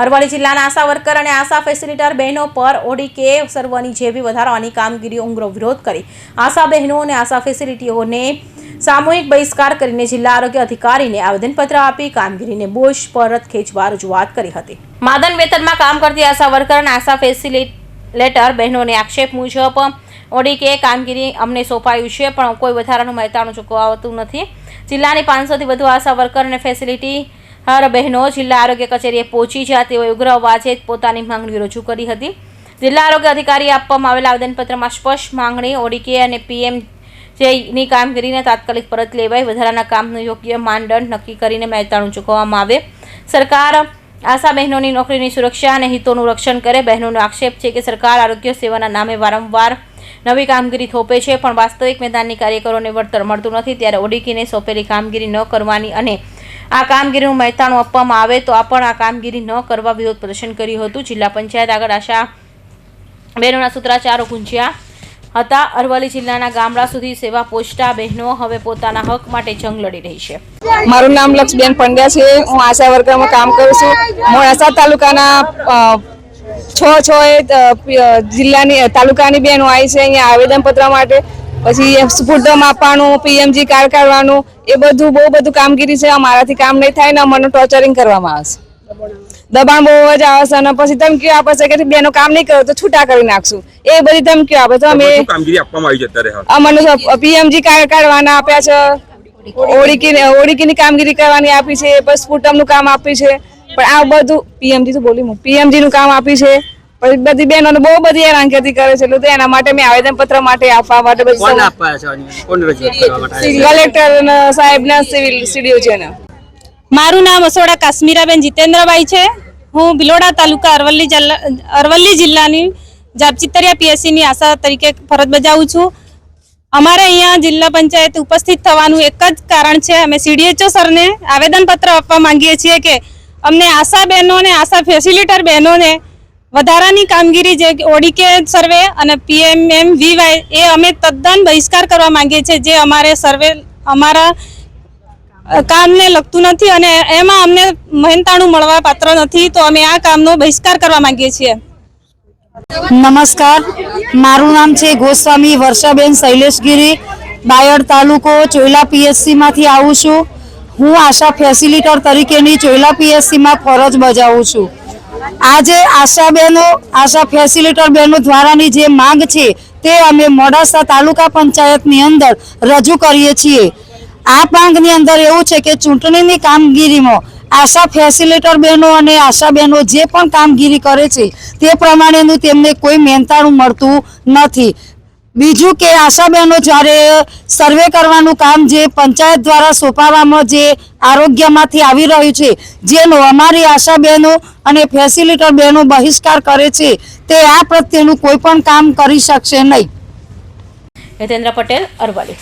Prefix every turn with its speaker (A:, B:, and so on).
A: અરવલ્લી જિલ્લાના આશા વર્કર અને આશા ફેસિલિટર બહેનો પર ઓડીકે સર્વની જેવી વધારવાની કામગીરી ઉંગ્રો વિરોધ કરી. આશા બહેનો અને આશા ફેસિલિટીઓને સામૂહિક બહિષ્કાર કરીને જિલ્લા આરોગ્ય અધિકારીને આવેદનપત્ર આપી કામગીરીને બોજ પરત ખેંચવા રજૂઆત કરી હતી. માદન વેતનમાં કામ કરતી આશા વર્કર અને આશા ફેસિલિટેટર બહેનોને આક્ષેપ મુજબ ઓડીકે કામગીરી અમને સોંપાયું છે, પણ કોઈ વધારાનું મહેતાણું ચૂકવાતું નથી. જિલ્લાની પાંચસોથી વધુ આશા વર્કર અને ફેસિલિટી હર બહેનો જિલ્લા આરોગ્ય કચેરીએ પહોંચી જ્યાં તેઓએ ઉગ્ર પોતાની માંગણીઓ રજૂ કરી હતી. જિલ્લા આરોગ્ય અધિકારીએ આપવામાં આવેલા આવેદનપત્રમાં સ્પષ્ટ માંગણી, ઓડીકે અને પીએમ જેની કામગીરીને તાત્કાલિક પરત લેવાય વધારાના કામનું યોગ્ય માનદંડ નક્કી કરીને મહેતાણું ચૂકવવામાં આવે. સરકાર આશા બહેનોની નોકરીની સુરક્ષા અને હિતોનું રક્ષણ કરે. બહેનોનો આક્ષેપ છે કે સરકાર આરોગ્ય સેવાના નામે વારંવાર નવી કામગીરી થોપે છે, પણ વાસ્તવિક મેદાનની કાર્યકરોને વળતર મળતું નથી. ત્યારે ઓડીકીને સોંપેલી કામગીરી ન કરવાની અને આ કામગીરીનું મહેતાણું આપવામાં આવે તો આ પણ આ કામગીરી ન કરવા વિરોધ પ્રદર્શન કર્યું હતું. જિલ્લા પંચાયત આગળ આશા બહેનોના સૂત્રાચારો ગુંજ્યા હતા. અરવલ્લી જિલ્લાના ગામડા સુધી સેવા પહોંચતા બહેનો હવે પોતાના હક માટે જંગ લડી રહી છે.
B: મારું નામ લક્ષબેન પંડ્યા છે. હું આશા વર્કરમાં કામ કરું છું. મોડાસા તાલુકાના છ છ એ જિલ્લાની તાલુકાની બહેનો આવી છે. અહીંયા આવેદનપત્ર માટે પછી સ્ફૂટમ આપવાનું પીએમજી કાર્ડ કાઢવાનું એ બધું બહુ બધું કામગીરી છે અમારાથી કામ નહીં થાય ને મને ટોર્ચરિંગ કરવામાં આવશે. દબાણ બહુ જ આવશે અને પછી ધમકીઓ આપે છે કે બેનો કામ નહીં કરો તો છૂટા કરી નાખશું. એ બધી ધમકીઓ આપે છે. અમે
C: કામગીરી આપવામાં આવી છે
B: અમને પીએમજી કાર્ડ કાઢવાના આપ્યા છે. ઓળીકી ઓળીકીની કામગીરી કરવાની આપી છે પછી સ્ફૂટમનું કામ આપ્યું છે. પણ આ બધું પીએમજી તો બોલી હું પીએમજી નું કામ આપ્યું છે. પછી બધી બહેનોને બહુ બધી હેરાનગતિ કરે છે. એટલે તો એના માટે મેં આવેદન પત્ર માટે આપવા માટે
D: કોણ આપવા છે કોણ રજૂઆત કરવા માટે
B: કલેક્ટર સાહેબ ના સિવિલ સીડીઓ છે ને
E: મારું નામ અસોડા કાશ્મીરાબેન જીતેન્દ્રભાઈ છે. હું ભિલોડા તાલુકા અરવલ્લી જિલ્લા અરવલ્લી જિલ્લાની જાપચિતરિયા પીએસસીની આશા તરીકે ફરજ બજાવું છું. અમારે અહીંયા જિલ્લા પંચાયત ઉપસ્થિત થવાનું એક જ કારણ છે. અમે સીડીએચઓ સરને આવેદનપત્ર આપવા માંગીએ છીએ કે અમને આશા બહેનોને આશા ફેસિલિટર બહેનોને વધારાની કામગીરી જે ઓડીકે સર્વે અને પીએમએમ વીવાય એ અમે તદ્દન બહિષ્કાર કરવા માંગીએ છીએ. જે અમારે સર્વે અમારા કામને લગતું નથી અને એમાં અમને મહેનતાણું મળવા પાત્ર નથી, તો અમે આ કામનો બહિષ્કાર કરવા માંગીએ છીએ.
F: નમસ્કાર. મારું નામ છે ગોસ્વામી વર્ષાબેન શૈલેષગીરી. બાયડ તાલુકો ચોયલા પીએસસીમાંથી આવું છું. હું આશા ફેસિલિટર તરીકેની ચોયલા પીએસસીમાં ફરજ બજાવું છું. આજે આશા બહેનો, આશા ફેસિલિટર બહેનો દ્વારાની જે માંગ છે તે અમે મોડાસા તાલુકા પંચાયતની અંદર રજૂ કરીએ છીએ. આ માંગની અંદર એવું છે કે ચૂંટણીની કામગીરીમાં આશા ફેસિલિટર બહેનો અને આશા બહેનો જે પણ કામગીરી કરે છે તે પ્રમાણેનું તેમને કોઈ મહેનતાણું મળતું નથી. બીજું કે આશા બહેનો જ્યારે સર્વે કરવાનું કામ જે પંચાયત દ્વારા સોંપાવામાં જે આરોગ્યમાંથી આવી રહ્યું છે, જેનો અમારી આશા બહેનો અને ફેસિલિટર બહેનો બહિષ્કાર કરે છે, તે આ પ્રત્યેનું કોઈ પણ કામ કરી શકશે નહીં.
A: પટેલ, અરવલ્લી.